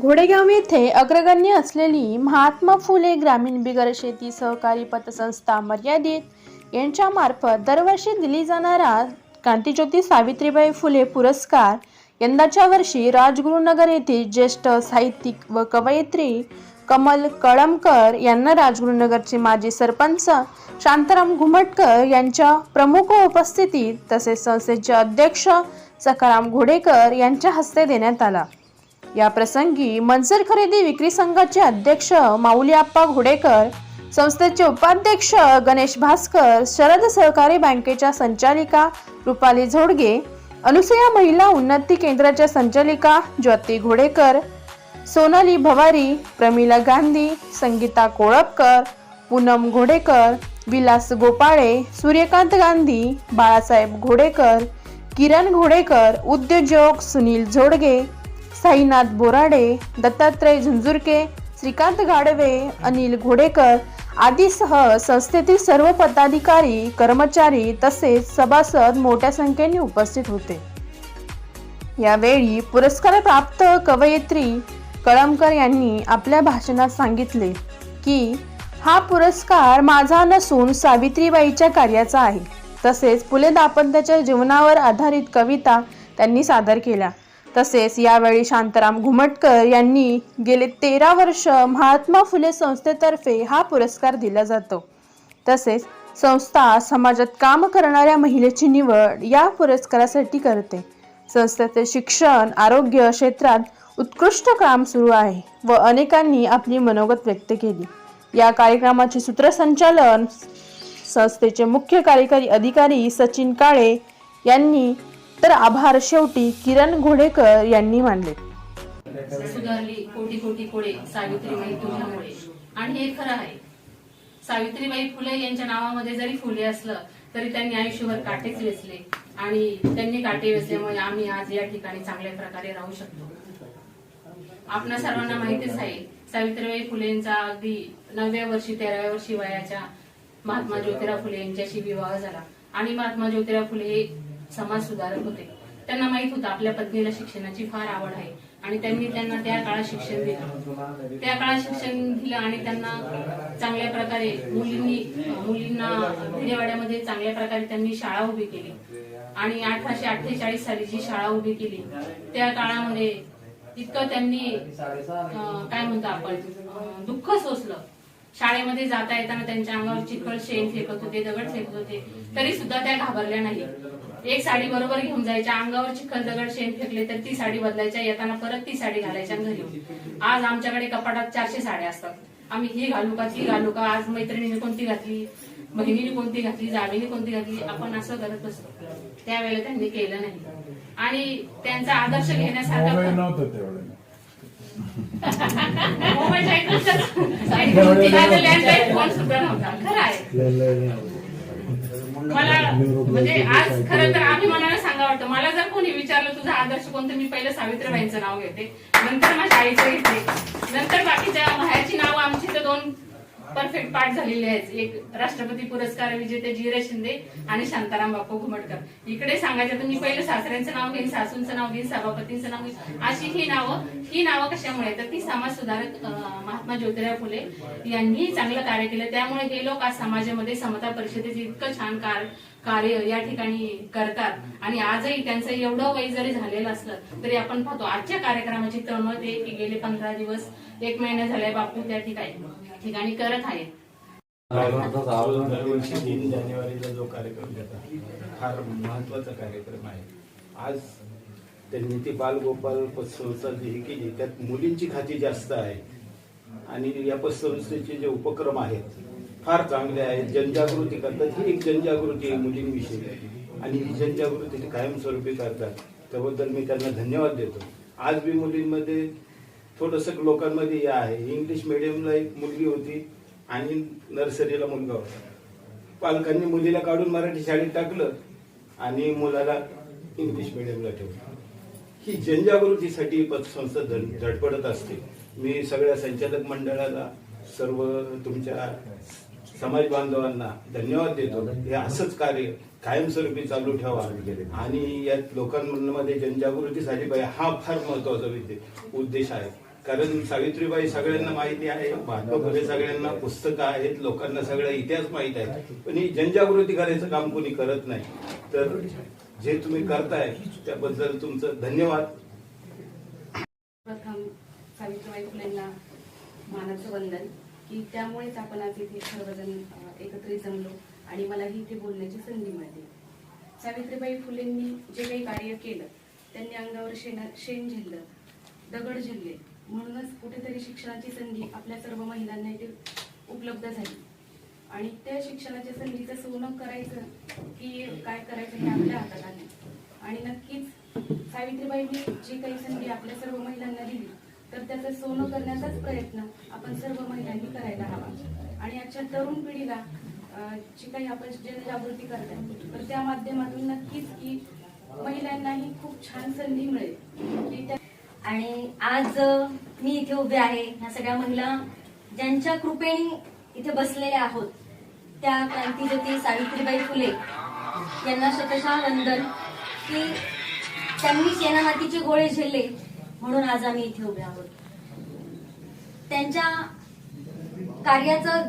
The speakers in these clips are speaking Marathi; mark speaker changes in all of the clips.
Speaker 1: घोडेगाव येथे अग्रगण्य असलेली महात्मा फुले ग्रामीण बिगर शेती सहकारी पतसंस्था मर्यादित यांच्यामार्फत दरवर्षी दिली जाणारा क्रांतीज्योती सावित्रीबाई फुले पुरस्कार. यंदाच्या वर्षी राजगुरुनगर येथील ज्येष्ठ साहित्यिक व कवयित्री कमल कळमकर यांना राजगुरुनगरचे माजी सरपंच शांताराम घुमटकर यांच्या प्रमुख उपस्थितीत तसेच संस्थेचे अध्यक्ष सखाराम घोडेकर यांच्या हस्ते देण्यात आला. या प्रसंगी मनसर खरेदी विक्री संघाचे अध्यक्ष माऊली आप्पा घोडेकर संस्थेचे उपाध्यक्ष गणेश भास्कर शरद सहकारी बँकेच्या संचालिका रुपाली झोडगे अनुसया महिला उन्नती केंद्राच्या संचालिका ज्योती घोडेकर सोनाली भवारी प्रमिला गांधी संगीता कोळपकर पूनम घोडेकर विलास गोपाळे सूर्यकांत गांधी बाळासाहेब घोडेकर किरण घोडेकर उद्योजक सुनील झोडगे साईनाथ बोराडे दत्तात्रय झुंझुरके श्रीकांत गाडवे अनिल घोडेकर आदीसह संस्थेतील सर्व पदाधिकारी कर्मचारी तसेच सभासद मोठ्या संख्येने उपस्थित होते. यावेळी पुरस्कार प्राप्त कवयित्री कळमकर यांनी आपल्या भाषणात सांगितले की हा पुरस्कार माझा नसून सावित्रीबाईच्या कार्याचा आहे. तसेच पुले दाम्पत्याच्या जीवनावर आधारित कविता त्यांनी सादर केल्या. तसेच यावेळी शांताराम घुमटकर यांनी गेले तेरा वर्ष महात्मा फुले संस्थेतर्फे हा पुरस्कार दिला जातो. तसेच संस्था समाजात काम करणाऱ्या महिलेची निवड या पुरस्कारासाठी करते. संस्थेचे शिक्षण आरोग्य क्षेत्रात उत्कृष्ट काम सुरू आहे व अनेकांनी आपली मनोगत व्यक्त केली. या कार्यक्रमाचे सूत्रसंचालन संस्थेचे मुख्य कार्यकारी अधिकारी सचिन काळे यांनी तर आभार. शेवटी किरण घोडेकर यांनी मानले.
Speaker 2: सुधारली कोटी कोटी कोडे सावित्रीबाई तुझ्यामुळे आणि हे खरं आहे. सावित्रीबाई फुले यांच्या नावामध्ये जरी फुले असलं तरी त्यांनी आयुष्यभर काटेच वेचले. आणि त्यांनी काटे वेचल्यामुळे आम्ही आज या ठिकाणी चांगल्या प्रकारे राहू शकतो. आपणा सर्वांना माहितीच आहे सावित्रीबाई फुलेंचा अगदी नवव्या वर्षी तेराव्या वर्षी वयाच्या महात्मा ज्योतिराव फुले यांच्याशी विवाह झाला. आणि महात्मा ज्योतिराव फुले समाज सुधारक होते. त्यांना माहीत होतं आपल्या पत्नीला शिक्षणाची फार आवड आहे आणि त्यांनी त्यांना त्या काळात शिक्षण दिलं. त्या काळात शिक्षण दिलं आणि त्यांना चांगल्या प्रकारे मुलींनी मुलींना भिडेवाड्यामध्ये चांगल्या प्रकारे त्यांनी शाळा उभी केली. आणि अठराशे अठ्ठेचाळीस साली जी शाळा उभी केली त्या काळामध्ये इतकं त्यांनी काय म्हणतो आपण दुःख सोसलं. शाळेमध्ये जाता येताना त्यांच्या अंगावर चिखल शेण फेकत होते दगड फेकत होते. तरी सुद्धा त्या घाबरल्या नाही एक साडी बरोबर घेऊन जायच्या अंगावर चिखल दगड शेण फेकले तर ती साडी बदलायच्या येताना परत ती साडी घालायच्या घरी. आज आमच्याकडे कपाटात चारशे साड्या असतात. आम्ही ही घालू का ती घालू का? आज मैत्रिणीने कोणती घातली? बहिणीने कोणती घातली? जावेने कोणती घातली? आपण असं करत असतो त्यावेळेला त्यांनी केलं नाही. आणि त्यांचा आदर्श घेण्यासारखा मोबाईल लँडलाईन फोन सुद्धा नव्हता. खरं आहे. मला म्हणजे आज खरं तर अभिमानानं सांगा वाटतं. मला जर कोणी विचारलं तुझा आदर्श कोणतं? मी पहिलं सावित्रीबाईंचं नाव घेते. नंतर माझ्या आईचं घेते नंतर बाकीच्या बाहेरची नावं आमची तर दोन परफेक्ट पाठ झालेले आहेत एक राष्ट्रपती पुरस्कार विजेते जिरे शिंदे आणि शांताराम बापू घुमटकर. इकडे सांगायचं तर मी पहिलं सासऱ्यांचं नाव घेईन सासूंचं नाव घेईन सभापतींचं नाव घेईन. अशी ही नावं ही नावं कशामुळे? तर ती समाज सुधारक महात्मा ज्योतिराव फुले यांनी चांगलं कार्य केलं. त्यामुळे हे लोक आज समाजामध्ये समता परिषदेचे इतकं छान कार कार्य या ठिकाणी करतात. आणि आजही त्यांचं एवढं वय जरी झालेलं असलं तरी आपण पाहतो आजच्या कार्यक्रमाची तळमळ ते की गेले पंधरा दिवस एक महिना झालाय बापू त्या ठिकाणी. ठिकाणी करत आहेत
Speaker 3: दरवर्षी तीन जानेवारीला जो कार्यक्रम घेतात फार महत्त्वाचा कार्यक्रम आहे. आज त्यांनी ती बालगोपाल पतसंस्था जी ही केली त्यात मुलींची खाती जास्त आहे. आणि या पतसंस्थेचे जे उपक्रम आहेत फार चांगले आहेत. जनजागृती करतात. ही एक जनजागृती आहे मुलींविषयी. आणि ही जनजागृती कायमस्वरूपी करतात. त्याबद्दल मी त्यांना धन्यवाद देतो. आज बी मुलींमध्ये थोडस लोकांमध्ये हे आहे. इंग्लिश मिडियमला एक मुलगी होती आणि नर्सरीला मुलगा होता. पालकांनी मुलीला काढून मराठी शाळेत टाकलं आणि मुलाला इंग्लिश मिडियमला ठेवलं. ही जनजागृतीसाठी पतसंस्था धड- धडपडत असते. मी सगळ्या संचालक मंडळाला सर्व तुमच्या समाज बांधवांना धन्यवाद देतो. हे असंच कार्य कायमस्वरूपी चालू ठेवा. आणि यात लोकांमध्ये जनजागृती झाली पाहिजे हा फार महत्त्वाचा उद्देश आहे. कारण सावित्रीबाई सगळ्यांना माहिती आहे महात्मा फुले सगळ्यांना पुस्तकं आहेत लोकांना सगळा इतिहास माहीत आहे. पण ही जनजागृती करायचं काम कोणी करत नाही. तर जे तुम्ही करताय त्याबद्दल तुमचं धन्यवाद.
Speaker 2: प्रथम सावित्रीबाई फुलेंना मानाचं वंदन की त्यामुळेच आपण आज इथे सर्वजण एकत्रित जमलो आणि मलाही इथे बोलण्याची संधी मिळते सावित्रीबाई फुलेंनी जे काही कार्य केलं त्यांनी अंगावर शेण शेण झेललं दगड झेलले म्हणूनच कुठेतरी शिक्षणाची संधी आपल्या सर्व महिलांना इथे उपलब्ध झाली. आणि त्या शिक्षणाच्या संधीचं सोनं करायचं की काय करायचं हे आपल्या हातात आले. आणि नक्कीच सावित्रीबाईंनी जी काही संधी आपल्या सर्व महिलांना दिली तर त्याचं सोनं करण्याचाच प्रयत्न आपण सर्व महिलांनी करायला हवा. आणि आजच्या तरुण पिढीला जी काही आपण जनजागृती करताय तर त्या माध्यमातून नक्कीच की महिलांनाही खूप छान संधी मिळेल. की त्या
Speaker 4: आणि आज मी इथे उभे आहे ह्या सगळ्या महिला ज्यांच्या कृपेने इथे बसलेल्या आहोत त्या क्रांतीज्योती सावित्रीबाई फुले यांना शतशः वंदन की त्यांनी शेणामातीचे गोळे झेलले म्हणून आज आम्ही इथे उभे आहोत. त्यांच्या कार्याचं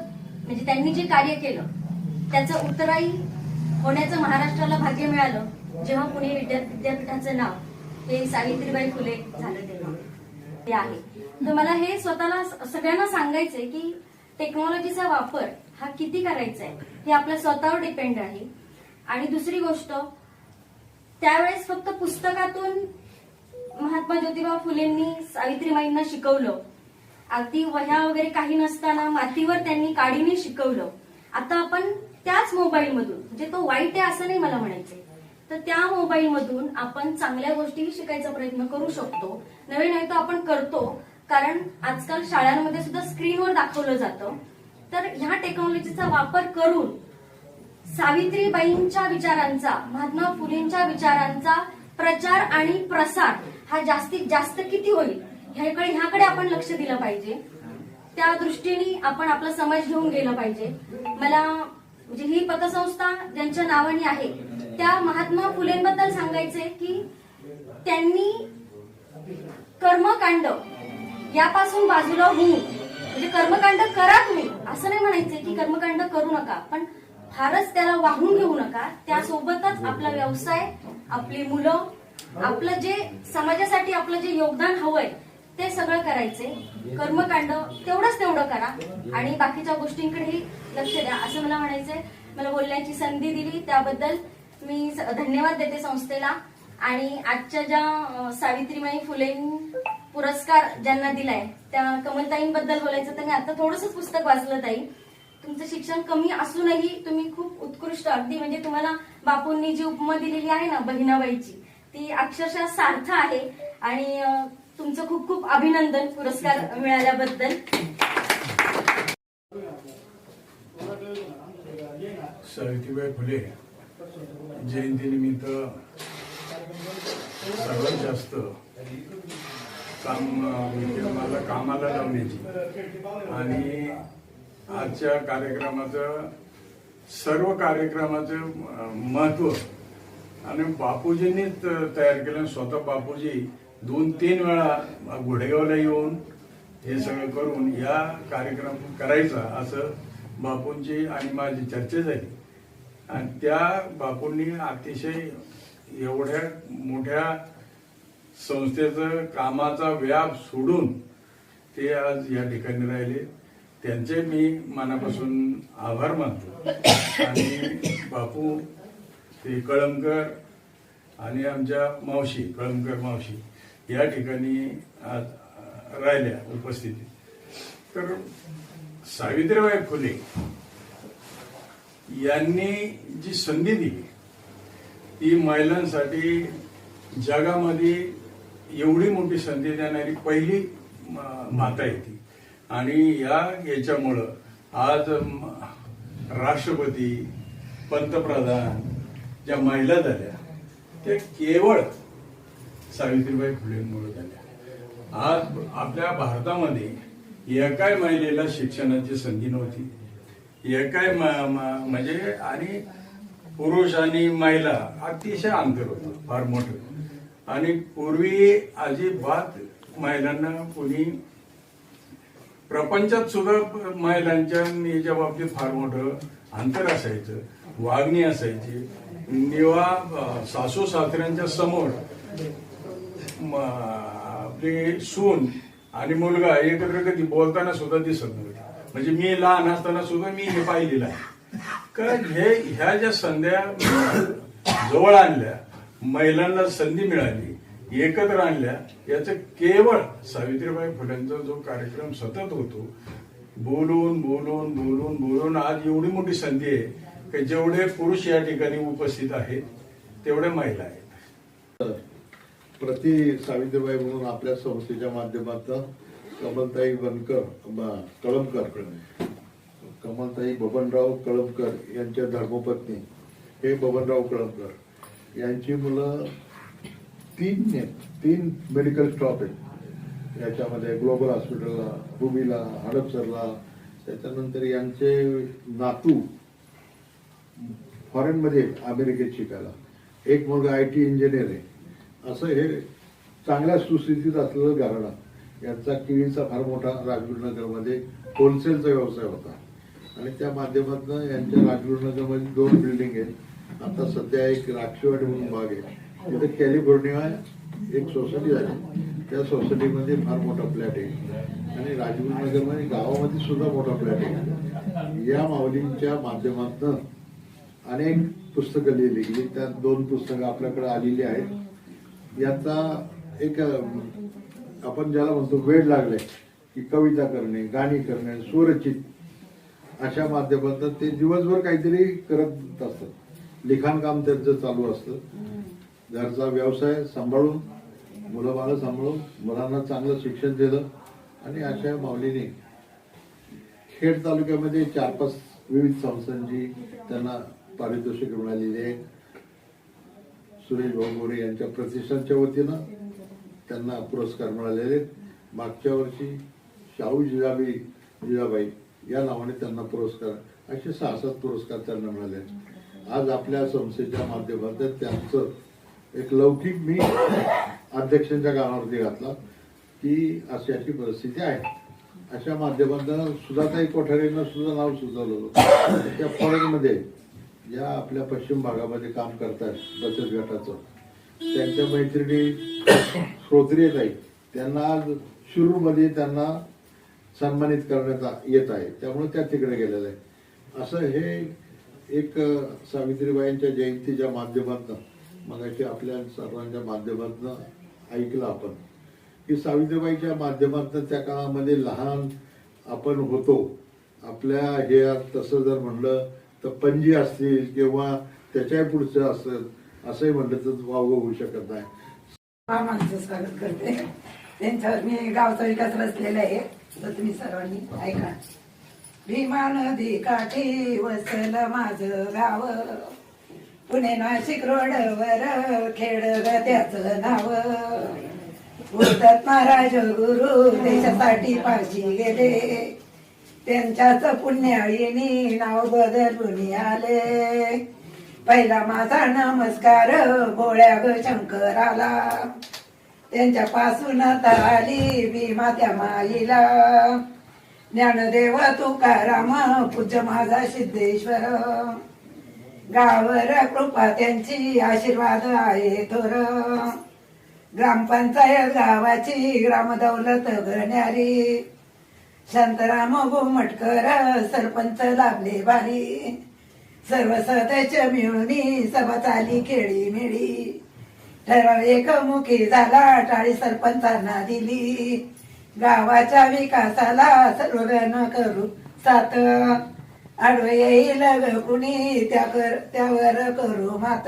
Speaker 4: म्हणजे त्यांनी जे कार्य केलं त्याचं उत्तराई होण्याचं महाराष्ट्राला भाग्य मिळालं जेव्हा पुणे विद्यापीठाचं नाव हे सावित्रीबाई फुले झालं तेव्हा. ते आहे. तर मला हे स्वतःला सगळ्यांना सांगायचंय की टेक्नॉलॉजीचा वापर हा किती करायचा आहे हे आपल्या स्वतःवर डिपेंड आहे. आणि दुसरी गोष्ट त्यावेळेस फक्त पुस्तकातून महात्मा ज्योतिबा फुलेंनी सावित्रीबाईंना शिकवलं. अगदी वह्या वगैरे काही नसताना मातीवर त्यांनी काडीने शिकवलं. आता आपण त्याच मोबाईल मधून म्हणजे तो वाईट आहे असं नाही मला म्हणायचंय. तर त्या मोबाईलमधून आपण चांगल्या गोष्टीही शिकायचा प्रयत्न करू शकतो. नवे नाही तर आपण करतो कारण आजकाल शाळांमध्ये सुद्धा स्क्रीनवर दाखवलं जातं. तर ह्या टेक्नॉलॉजीचा वापर करून सावित्रीबाईंच्या विचारांचा महात्मा फुलेंच्या विचारांचा प्रचार आणि प्रसार हा जास्तीत जास्त किती होईल ह्याकडे ह्याकडे आपण लक्ष दिलं पाहिजे. त्या दृष्टीने आपण आपला समाज घेऊन गेलं पाहिजे. मला म्हणजे ही पतसंस्था ज्यांच्या नावाने आहे त्या महात्मा फुलेंबद्दल सांगायचंय की त्यांनी कर्मकांड यापासून बाजूला होऊन म्हणजे कर्मकांड करा तुम्ही असं नाही म्हणायचंय की कर्मकांड करू नका पण फारच त्याला वाहून घेऊ नका. त्यासोबतच आपला व्यवसाय आपली मुलं आपलं जे समाजासाठी आपलं जे योगदान हवंय ते सगळं करायचे. कर्मकांड तेवढंच तेवढं करा. आणि बाकीच्या गोष्टींकडेही लक्ष द्या. असं मला म्हणायचंय. मला बोलण्याची संधी दिली. त्याबद्दल मी स- धन्यवाद देते संस्थेला. आणि आजच्या ज्या सावित्रीबाई फुले पुरस्कार ज्यांना दिलाय त्या कमलताईंबद्दल बोलायचं तर मी आता थोडंसंच पुस्तक वाचलं ताई. तुमचं शिक्षण कमी असूनही तुम्ही खूप उत्कृष्ट अगदी म्हणजे तुम्हाला बापूंनी जी उपमा दिलेली आहे ना बहिणाबाईची ती अक्षरशः सार्थ आहे. आणि तुमचं खूप खूप अभिनंदन पुरस्कार मिळाल्याबद्दल.
Speaker 5: सावित्रीबाई फुले जयंतीनिमित्त सर्वात जास्त काम म्हणजे मला कामाला लावण्याची आणि आजच्या कार्यक्रमाचं सर्व कार्यक्रमाचं महत्त्व आणि बापूजींनीच तयार केलं स्वतः बापूजी दोन तीन वेळा घोडेगावला येऊन हे सगळं करून या कार्यक्रम करायचा असं बापूंची आणि माझी चर्चा झाली आणि त्या बापूंनी अतिशय एवढ्या मोठ्या संस्थेचं कामाचा व्याप सोडून ते आज या ठिकाणी राहिले. त्यांचे मी मनापासून आभार मानतो. आणि बापू ते कळमकर आणि आमच्या मावशी कळमकर मावशी. या ठिकाणी आज राहिल्या उपस्थिती. तर सावित्रीबाई फुले यांनी जी संधी दिली ती महिलांसाठी जगामध्ये एवढी मोठी संधी देणारी पहिली माता आहे ती. आणि या याच्यामुळं आज राष्ट्रपती पंतप्रधान ज्या महिला झाल्या त्या केवळ सावित्रीबाई फुलेंमुळे झाल्या. आज आपल्या भारतामध्ये एकाय महिलेला शिक्षणाची संधी नव्हती. एकाय म्हणजे आणि पुरुष आणि महिला अतिशय अंतर होतं फार मोठं. आणि पूर्वी अजिबात महिलांना कोणी प्रपंचात सुद्धा महिलांच्या याच्या बाबतीत फार मोठं अंतर असायचं वागणी असायची. निवा सासू सासऱ्यांच्या समोर आपली सून आणि मुलगा एकत्र कधी बोलताना सुद्धा दिसत नव्हते म्हणजे मी लहान असताना सुद्धा मी हे पाहिलेलं आहे. कारण हे ह्या ज्या संध्या जवळ आणल्या महिलांना संधी मिळाली एकत्र आणल्या याचं केवळ सावित्रीबाई फुलेंचा जो कार्यक्रम सतत होतो बोलून बोलून बोलून बोलून आज एवढी मोठी संधी आहे की जेवढे पुरुष या ठिकाणी उपस्थित आहेत तेवढ्या महिला आहेत.
Speaker 6: प्रति सावित्रीबाई म्हणून आपल्या संस्थेच्या माध्यमातून कमलताई बनकर कळमकर कमलताई बबनराव कळमकर यांच्या धर्मपत्नी हे बबनराव कळमकर. यांची मुलं तीन आहेत. तीन मेडिकल स्टॉप आहेत. याच्यामध्ये ग्लोबल हॉस्पिटलला भूमीला हडपसरला त्याच्यानंतर यांचे नातू फॉरेनमध्ये अमेरिकेत शिकायला. एक मुलगा आय टी इंजिनियर आहे. असं हे चांगल्या सुस्थितीत असलेलं घराणं. यांचा किळीचा फार मोठा राजगुरुनगरमध्ये होलसेलचा व्यवसाय होता. आणि त्या माध्यमातून यांच्या राजगुरुनगरमध्ये दोन बिल्डिंग आहेत. आता सध्या एक राक्षीवाडी म्हणून भाग आहे. तिथे कॅलिफोर्निया एक सोसायटी झाली. त्या सोसायटीमध्ये फार मोठा फ्लॅट आहे. आणि राजगुरुनगरमध्ये गावामध्ये सुद्धा मोठा फ्लॅट आहे. या माऊलींच्या माध्यमातून अनेक पुस्तकं लिहिली गेली. त्यात दोन पुस्तकं आपल्याकडे आलेली आहेत. याचा एक आपण ज्याला म्हणतो वेळ लागले की कविता करणे गाणी करणे स्वरचित अशा माध्यमातून ते दिवसभर काहीतरी करत असतात. लिखाणकाम त्यांचं चालू असतं. घरचा व्यवसाय सांभाळून मुलं बाळं सांभाळून मुलांना चांगलं शिक्षण दिलं आणि अशा माऊलीने खेड तालुक्यामध्ये चार पाच विविध संस्थांची त्यांना पारितोषिक मिळालेली आहे सुनील भाऊ मोरे यांच्या प्रतिष्ठानच्या वतीनं त्यांना पुरस्कार मिळालेले आहेत. मागच्या वर्षी शाहू जिजाबी जिजाबाई या नावाने त्यांना पुरस्कार असे सहा सात पुरस्कार त्यांना मिळाले आहेत. आज आपल्या संस्थेच्या माध्यमातून त्यांचं एक लौकिक मी अध्यक्षांच्या कानावरती घातला की अशी अशी परिस्थिती आहे अशा माध्यमातून सुधाताई कोठारींना सुद्धा नाव सुचवलं होतं त्या फॉरेनमध्ये ज्या आपल्या पश्चिम भागामध्ये काम करतात बचत गटाचं. त्यांच्या मैत्रिणी श्रोत्रिय नाही त्यांना आज शिरूरमध्ये त्यांना सन्मानित करण्यात येत आहे. त्यामुळे त्या तिकडे गेलेलं आहे असं हे एक सावित्रीबाईंच्या जयंतीच्या माध्यमातून मगाशी आपल्या सर्वांच्या माध्यमातून ऐकलं आपण. की सावित्रीबाईच्या माध्यमातून त्या काळामध्ये लहान आपण होतो. आपल्या हे तसं जर म्हणलं तर पणजी असतील किंवा त्याच्याही पुढचं असेल असंही म्हणलं तर वावगं होऊ शकत नाही.
Speaker 7: मामांचं स्वागत करते. त्यांच्यावर मी गावचा विकास रचलेला आहे. तर तुम्ही सर्वांनी ऐका. भीमा नदी काठी वसल माझं गाव. पुणे नाशिक रोडवर खेड त्याच नाव. बोलतात महाराज गुरु देशासाठी पाशी गेले. त्यांच्याच पुण्याळीनी नाव बदलून आले. पहिला माझा नमस्कार गोळ्या ग शंकराला. त्यांच्या पासून आली भीमा त्या माईला. ज्ञानदेव तुकाराम पूज्य माझा सिद्धेश्वर. गावर कृपा त्यांची आशीर्वाद आहे थोर. ग्रामपंचायत गावाची ग्रामदौलत गण्यारी शांताराम गोमटकर सरपंच लाभले बारी. सर्व सदस्य मिळून सभा चाली खेळी मिळी. ठराव एकमुखी झाला टाळी सरपंचांना दिली. गावाच्या विकासाला सर्वजण करू सात आडवे येईल ग कुणी त्या कर त्यावर करू मात.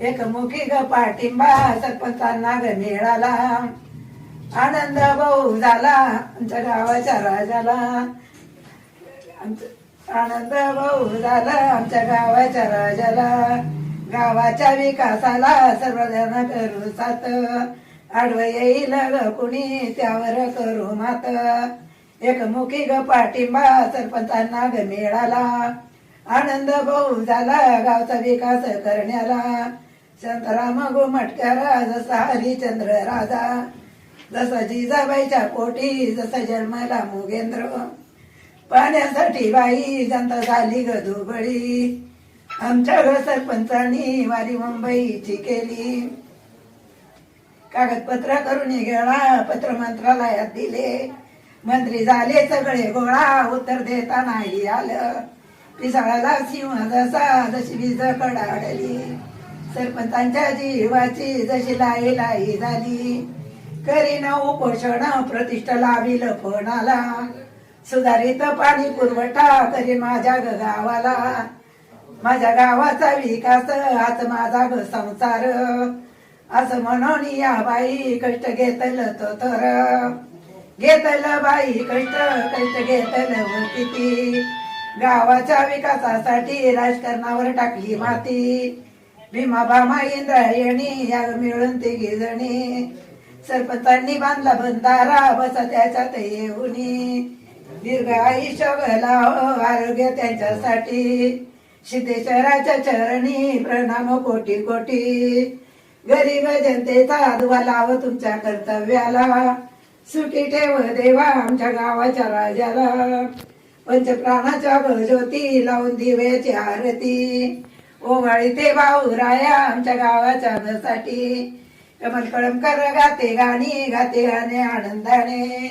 Speaker 7: एकमुखी ग पाठिंबा सरपंचांना ग मिळाला. आनंद भाऊ झाला आमच्या गावाच्या राजाला. आमचं- आनंद भाऊ झाला आमच्या गावाच्या राजाला. गावाच्या विकासाला सर्वजण करू सात आडवं येईल ग कुणी त्यावर करू मात. एकमुखी ग पाठिंबा सरपंचांना ग मिळाला. आनंद भाऊ झाला गावचा विकास करण्याला. शांताराम गोमटकर जसा हरिचंद्र राजा. जसा जिजाबाईच्या पोटी जसा जन्माला मुगेंद्र. पाण्यासाठी बाई जनता झाली ग दुबळी आमच्या ग सरपंचानी वारी मुंबईची केली. कागदपत्र करून गेला पत्र मंत्रालयात दिले. मंत्री झाले सगळे गोळा उत्तर देता नाही आलं. पिसाळाला सिंह जसा जशी वीज कडाडली. सरपंचांच्या जीवाची जशी लाई लाई झाली. करीना उपोषण प्रतिष्ठा लावील फणाला सुधारित पाणी पुरवठा करी माझ्या गावाला. माझ्या गावाचा विकास हाच माझा ग संसार. असं म्हणून या बाई कष्ट घेतल तो तर. घेतल बाई कष्ट कष्ट घेतल हो किती. गावाच्या विकासासाठी राजकारणावर टाकली माती. भीमाबा इंद्रायणी या मिळून तिघी जणी सरपंचांनी बांधला बंधारा बसा त्याच्यात येऊनी दीर्घ आयुष्य भला आरोग्य त्यांच्यासाठी. सिद्धेश्वराच्या चरणी प्रणाम कोटी कोटी. गरीब जनतेचा दुवा लाव तुमच्या कर्तव्याला. सुटी ठेव देवा आमच्या गावाच्या राजाला. पंचप्राणाच्या ज्योती लावून दिव्याची आरती. ओवाळी ते राया आमच्या गावाच्या साठी कळमकर गाते गाणी गाते गाणे आनंदाने.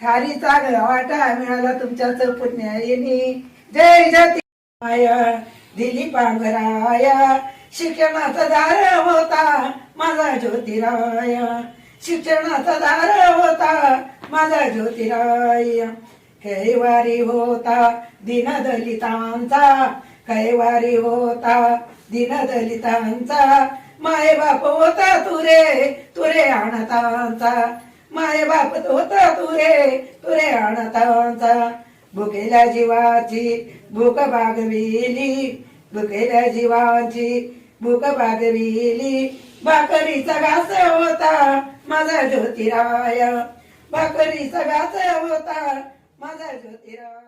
Speaker 7: खारीचा वाटा मिळाला तुमच्याच पुण्याईनी जय जती माया दिली पांघराया. शिक्षणाचा दार होता माझा ज्योतिराय. शिक्षणाचा दार होता माझा ज्योतिराय. कैवारी होता दिन दलितांचा कैवारी होता दिन दलितांचा माय बाप होता तुरे तुरे आणतांचा माय बाप होता तुरे तुरे आणतांचा भुकेल्या जीवाची भूक भागविली भुकेल्या जीवाची भूक भागविली. भाकरीचा घास होता माझा ज्योतिराय. भाकरीचा घास होता माझा ज्योतिराय.